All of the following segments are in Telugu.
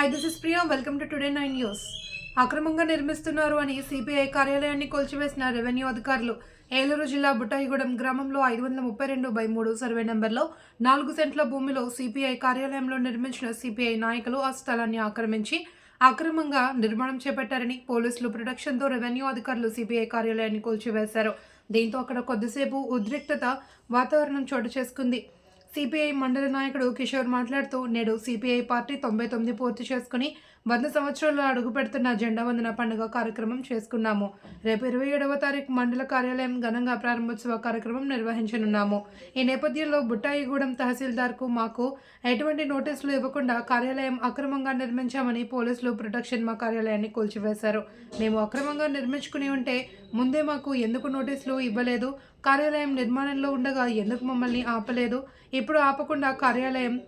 Hi this is Priya welcome to today nine news అక్రమంగా నిర్మిస్తున్నారు అని సిపిఐ కార్యాలయాన్ని కూల్చివేసిన రెవెన్యూ అధికారులు ఏలూరు జిల్లా బుట్టాయిగూడెం గ్రామంలో ఐదు వందల ముప్పై రెండు బై మూడు సర్వే నెంబర్లో నాలుగు సెంట్ల భూమిలో సిపిఐ కార్యాలయంలో నిర్మించిన సిపిఐ నాయకులు ఆ స్థలాన్ని ఆక్రమించి అక్రమంగా నిర్మాణం చేపట్టారని పోలీసులు ప్రొటెక్షన్తో రెవెన్యూ అధికారులు సిపిఐ కార్యాలయాన్ని కూల్చివేశారు. దీంతో అక్కడ కొద్దిసేపు ఉద్రిక్తత వాతావరణం చోటు చేసుకుంది. సిపిఐ మండల నాయకుడు కిషోర్ మాట్లాడుతూ నేడు సిపిఐ పార్టీ తొంభై తొమ్మిది పూర్తి చేసుకుని వంద సంవత్సరాలు అడుగు పెడుతున్న జెండా వందన పండుగ కార్యక్రమం చేసుకున్నాము. రేపు ఇరవై ఏడవ తారీఖు మండల కార్యాలయం ఘనంగా ప్రారంభోత్సవ కార్యక్రమం నిర్వహించనున్నాము. ఈ నేపథ్యంలో బుట్టాయిగూడెం తహసీల్దార్కు మాకు ఎటువంటి నోటీసులు ఇవ్వకుండా కార్యాలయం అక్రమంగా నిర్మించామని పోలీసులు ప్రొటెక్షన్ మా కార్యాలయాన్ని కూల్చివేశారు. మేము అక్రమంగా నిర్మించుకుని ఉంటే ముందే మాకు ఎందుకు నోటీసులు ఇవ్వలేదు? కార్యాలయం నిర్మాణంలో ఉండగా ఎందుకు మమ్మల్ని ఆపలేదు? ఇప్పుడు ఆపకుండా కార్యాలయం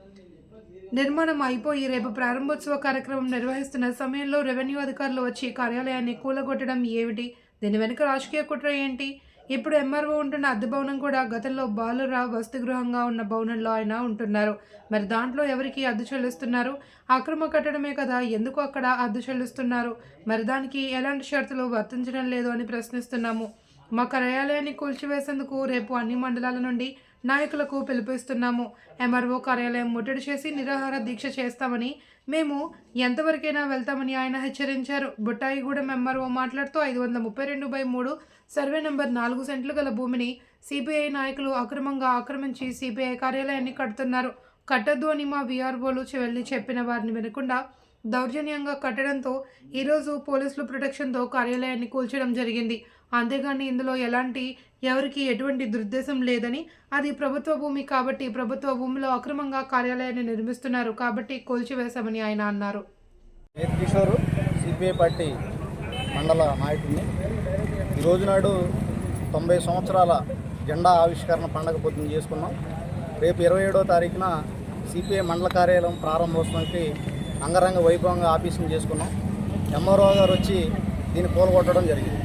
నిర్మాణం అయిపోయి రేపు ప్రారంభోత్సవ కార్యక్రమం నిర్వహిస్తున్న సమయంలో రెవెన్యూ అధికారులు వచ్చి కార్యాలయాన్ని కూలగొట్టడం ఏమిటి? దీని వెనుక రాజకీయ కుట్ర ఏంటి? ఇప్పుడు ఎంఆర్ఓ ఉంటున్న అద్దె భవనం కూడా గతంలో బాలురా వసతిగృహంగా ఉన్న భవనంలో ఆయన ఉంటున్నారు. మరి దాంట్లో ఎవరికి అద్దె చెల్లిస్తున్నారు? అక్రమ కట్టడమే కదా ఎందుకు అక్కడ అద్దె చెల్లిస్తున్నారు? మరి దానికి ఎలాంటి షరతులు వర్తించడం లేదు అని ప్రశ్నిస్తున్నాము. మా కార్యాలయాన్ని కూల్చివేసేందుకు రేపు అన్ని మండలాల నుండి నాయకులకు పిలుపుస్తున్నాము ఎంఆర్ఓ కార్యాలయం ముట్టడి చేసి నిరాహార దీక్ష చేస్తామని మేము ఎంతవరకైనా వెళ్తామని ఆయన హెచ్చరించారు. బుట్టాయిగూడెం ఎంఆర్ఓ మాట్లాడుతూ ఐదు వందల ముప్పై రెండు బై మూడు సర్వే నెంబర్ నాలుగు సెంట్లు గల భూమిని సిపిఐ నాయకులు అక్రమంగా ఆక్రమించి సిపిఐ కార్యాలయాన్ని కడుతున్నారు. కట్టద్దు అని మా వీఆర్ఓలు వెళ్ళి చెప్పిన వారిని వినకుండా దౌర్జన్యంగా కట్టడంతో ఈరోజు పోలీసులు ప్రొటెక్షన్తో కార్యాలయాన్ని కూల్చడం జరిగింది. అంతేగాని ఇందులో ఎలాంటి ఎవరికి ఎటువంటి దురుద్దేశం లేదని. అది ప్రభుత్వ భూమి కాబట్టి ప్రభుత్వ భూమిలో అక్రమంగా కార్యాలయాన్ని నిర్మిస్తున్నారు కాబట్టి కూల్చివేశామని ఆయన అన్నారు. నేను కిషోరు సిపిఐ పార్టీ మండల నాయకుడిని. ఈరోజు రోజు నాడు తొంభై సంవత్సరాల జెండా ఆవిష్కరణ పండగ పొద్దున చేసుకున్నాం. రేపు ఇరవై ఏడో తారీఖున సిపిఐ మండల కార్యాలయం ప్రారంభోత్సవానికి అంగరంగ వైభవంగా ఆఫీసుని చేసుకున్నాం. ఎంఆర్ఓ గారు వచ్చి దీన్ని కూలగొట్టడం జరిగింది.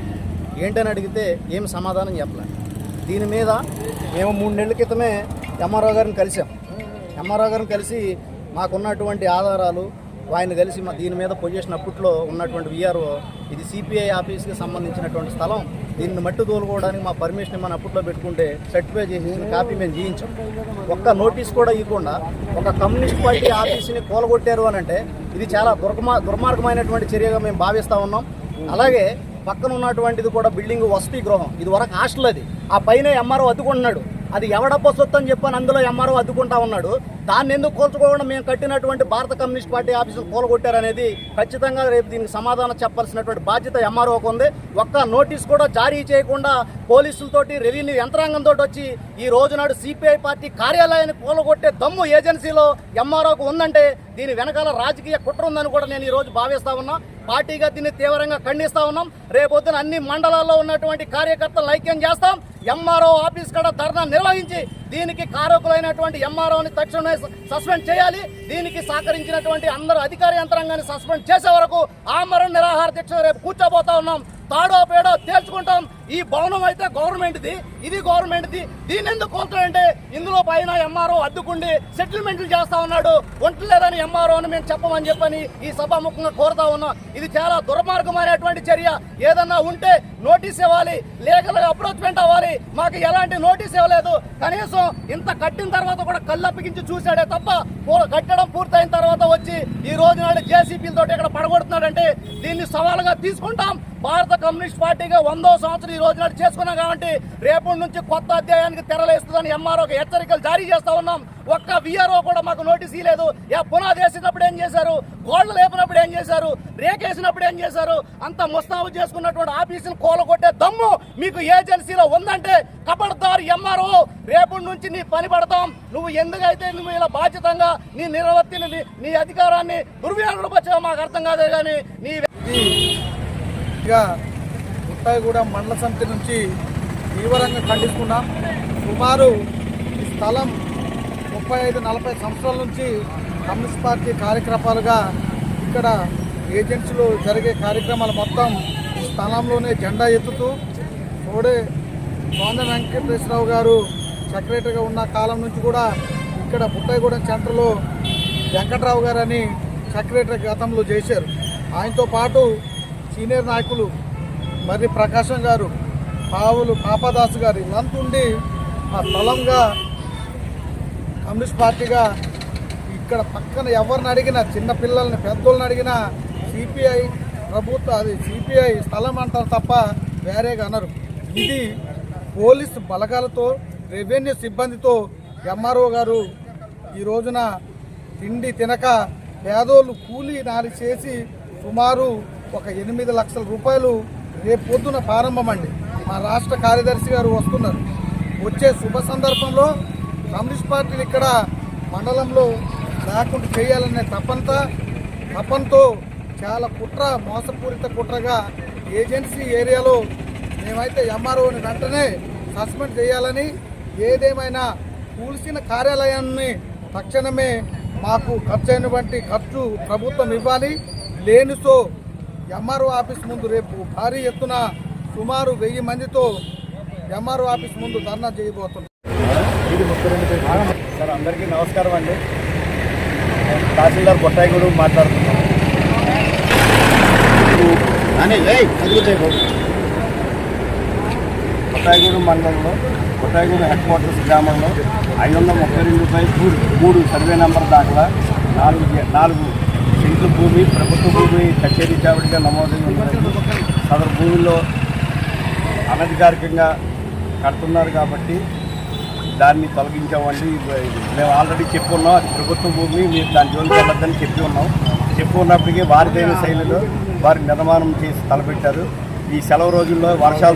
ఏంటని అడిగితే ఏం సమాధానం చెప్పలేదు దీని మీద మేము మూడు నెలల క్రితమే ఎంఆర్ఓ గారిని కలిసాం. ఎంఆర్ఓ గారిని కలిసి మాకున్నటువంటి ఆధారాలు ఆయన కలిసి మా దీని మీద పొజిషన్ అప్పట్లో ఉన్నటువంటి విఆర్ఓ ఇది సిపిఐ ఆఫీస్కి సంబంధించినటువంటి స్థలం. దీన్ని మట్టి తోలుకోవడానికి మా పర్మిషన్ మనం అప్పట్లో పెట్టుకుంటే సర్టిఫై చేసి కాపీ మేము చేయించాం. ఒక్క నోటీస్ కూడా ఇవ్వకుండా ఒక కమ్యూనిస్ట్ పార్టీ ఆఫీస్ని కూలగొట్టారు అని అంటే ఇది చాలా దుర్మా దుర్మార్గమైనటువంటి చర్యగా మేము భావిస్తూ ఉన్నాం. అలాగే పక్కన ఉన్నటువంటిది కూడా బిల్డింగ్ వసతి గృహం. ఇది వరకు హాస్టల్ అది. ఆ పైన ఎంఆర్ఓ అద్దుకుంటున్నాడు. అది ఎవడప్ప సొత్తు అని చెప్పని అందులో ఎంఆర్ఓ అద్దుకుంటా ఉన్నాడు. దాన్ని ఎందుకు కూల్చుకోకుండా మేము కట్టినటువంటి భారత కమ్యూనిస్ట్ పార్టీ ఆఫీసులు కూలగొట్టారనేది ఖచ్చితంగా రేపు దీనికి సమాధానం చెప్పాల్సినటువంటి బాధ్యత ఎంఆర్ఓకు ఉంది. ఒక్క నోటీస్ కూడా జారీ చేయకుండా పోలీసులతోటి రెవెన్యూ యంత్రాంగంతో వచ్చి ఈ రోజు నాడు సిపిఐ పార్టీ కార్యాలయాన్ని కూలగొట్టే దమ్ము ఏజెన్సీలో ఎంఆర్ఓకు ఉందంటే దీని వెనకాల రాజకీయ కుట్ర ఉందని కూడా నేను ఈరోజు భావిస్తా ఉన్నా. పార్టీగా దీన్ని తీవ్రంగా ఖండిస్తా ఉన్నాం. రేపొద్దున అన్ని మండలాల్లో ఉన్నటువంటి కార్యకర్తలు ఐక్యం చేస్తాం. ఎంఆర్ఓ ఆఫీస్ కూడా ధర్నా నిర్వహించి దీనికి కారకులైనటువంటి ఎంఆర్ఓని తక్షణమే సస్పెండ్ చేయాలి. దీనికి సహకరించినటువంటి అందరు అధికార యంత్రాంగాన్ని సస్పెండ్ చేసే వరకు ఆమరణ నిరాహార దీక్ష రేపు కూర్చోబోతా ఉన్నాం. తాడో పేడో తేల్చుకుంటాం. ఈ భవనం అయితే గవర్నమెంట్ది ఇది గవర్నమెంట్ది. దీని ఎందుకు కోల్తాడంటే ఇందులో పైన ఎంఆర్ఓ అడ్డుకుండి సెటిల్మెంట్లు చేస్తా ఉన్నాడు. ఒంటలేదని ఎంఆర్ఓని మేము చెప్పమని చెప్పని ఈ సభాముఖంగా కోరుతా ఉన్నాం. ఇది చాలా దుర్మార్గమైనటువంటి చర్య. ఏదన్నా ఉంటే నోటీస్ ఇవ్వాలి లేఖలు అప్రోచ్మెంట్ అవ్వాలి. మాకు ఎలాంటి నోటీస్ ఇవ్వలేదు. కనీసం ఇంత కట్టిన తర్వాత కూడా కళ్ళప్పగించి చూశాడే తప్ప కట్టడం పూర్తయిన తర్వాత వచ్చి ఈ రోజు నాడు జేసీపీలతో ఇక్కడ పడగొడుతున్నాడంటే దీన్ని సవాలుగా తీసుకుంటాం. భారత కమ్యూనిస్ట్ పార్టీగా వందో సంవత్సరం ఈ రోజు నాడు చేసుకున్నాం కాబట్టి రేపటి నుంచి కొత్త అధ్యాయానికి తెరలేస్తుందని ఎంఆర్ఓకి హెచ్చరికలు జారీ చేస్తా ఉన్నాం. ఒక్క విఆర్ఓ కూడా మాకు నోటీస్ ఇవ్వలేదు యా పునాది వేసినప్పుడు ఏం చేశారు? గోడలు లేపినప్పుడు ఏం చేశారు? రేకేసినప్పుడు ఏం చేశారు? అంత ముస్తాబు చేసుకున్నటువంటి ఆఫీసును కోలగొట్టే దమ్ము మీకు ఏజెన్సీలో ఉందంటే కబడ్దారు ఎంఆర్ఓ రేపటి నుంచి నీ పని పడతాం. నువ్వు ఎందుకైతే నువ్వు ఇలా బాధ్యతంగా నీ నిర్వర్తిని నీ- అధికారాన్ని దుర్వినియోగం మాకు అర్థం కాదే కానీ నీ ఇక మండల సమితి నుంచి తీవ్రంగా ఖండిస్తున్నాం. సుమారు ఈ స్థలం ముప్పై ఐదు నలభై సంవత్సరాల నుంచి కమ్యూనిస్ట్ పార్టీ కార్యక్రమాలుగా ఇక్కడ ఏజెన్సీలో జరిగే కార్యక్రమాలు మొత్తం స్థలంలోనే జెండా ఎత్తుతూ తోడే కోంద వెంకటేశ్వరరావు గారు సెక్రటరీగా ఉన్న కాలం నుంచి కూడా ఇక్కడ పుట్టాయిగూడెం సెంటర్లో వెంకట్రావు గారు అని సెక్రటరీ గతంలో చేశారు. ఆయనతో పాటు సీనియర్ నాయకులు మరి ప్రకాశం గారు పావులు పాపదాస్ గారు ఇలాంటి ఉండి ఆ స్థలంగా కమ్యూనిస్ట్ పార్టీగా ఇక్కడ పక్కన ఎవరిని అడిగినా చిన్నపిల్లల్ని పెద్దోళ్ళని అడిగినా సిపిఐ ప్రభుత్వ అది సిపిఐ స్థలం అంటారు తప్ప వేరేగా అనరు. ఇది పోలీసు బలగాలతో రెవెన్యూ సిబ్బందితో ఎంఆర్ఓ గారు ఈ రోజున తిండి తినక పేదోళ్ళు కూలీ నాలి చేసి సుమారు ఒక ఎనిమిది లక్షల రూపాయలు రేపు పొద్దున ప్రారంభమండి. మా రాష్ట్ర కార్యదర్శి గారు వస్తున్నారు. వచ్చే శుభ సందర్భంలో కమ్యూనిస్ట్ పార్టీని ఇక్కడ మండలంలో రాకుండా చేయాలనే తపంత తపంతో చాలా కుట్ర మోసపూరిత కుట్రగా ఏజెన్సీ ఏరియాలో మేమైతే ఎంఆర్ఓని వెంటనే సస్పెండ్ చేయాలని ఏదేమైనా కూల్చిన కార్యాలయాన్ని తక్షణమే మాకు ఖర్చు అయినటువంటి ఖర్చు ప్రభుత్వం ఇవ్వాలి. లేనితో ఎంఆర్ఓ ఆఫీస్ ముందు రేపు భారీ ఎత్తున సుమారు వెయ్యి మందితో ఎంఆర్ఓ ఆఫీస్ ముందు ధర్నా చేయబోతున్నాం. సార్ అందరికీ నమస్కారం అండి. తహసీల్దార్ బొట్టాయిగూడు మాట్లాడుతున్నాను కొట్టాయిగూడు మండలంలో కొట్టాయిగూడు హెడ్ క్వార్టర్స్ గ్రామంలో ఐదు వందల ముప్పై రెండు బై మూడు మూడు సర్వే నెంబర్ దాకా నాలుగు నాలుగు సెంట్లు భూమి ప్రభుత్వ భూమి కచేరీ చావడిగా నమోదై ఉన్నది సదరు భూమిలో అనధికారికంగా కడుతున్నారు కాబట్టి దాన్ని తొలగించామండి. మేము ఆల్రెడీ చెప్పున్నాం అది ప్రభుత్వ భూమి మీరు దాని జోలికి వెళ్ళొద్దని చెప్పి ఉన్నాం. చెప్పు ఉన్నప్పటికీ వారిదైన శైలిలో వారి నిర్మాణం చేసి తలపెట్టారు. ఈ సెలవు రోజుల్లో వర్షాలు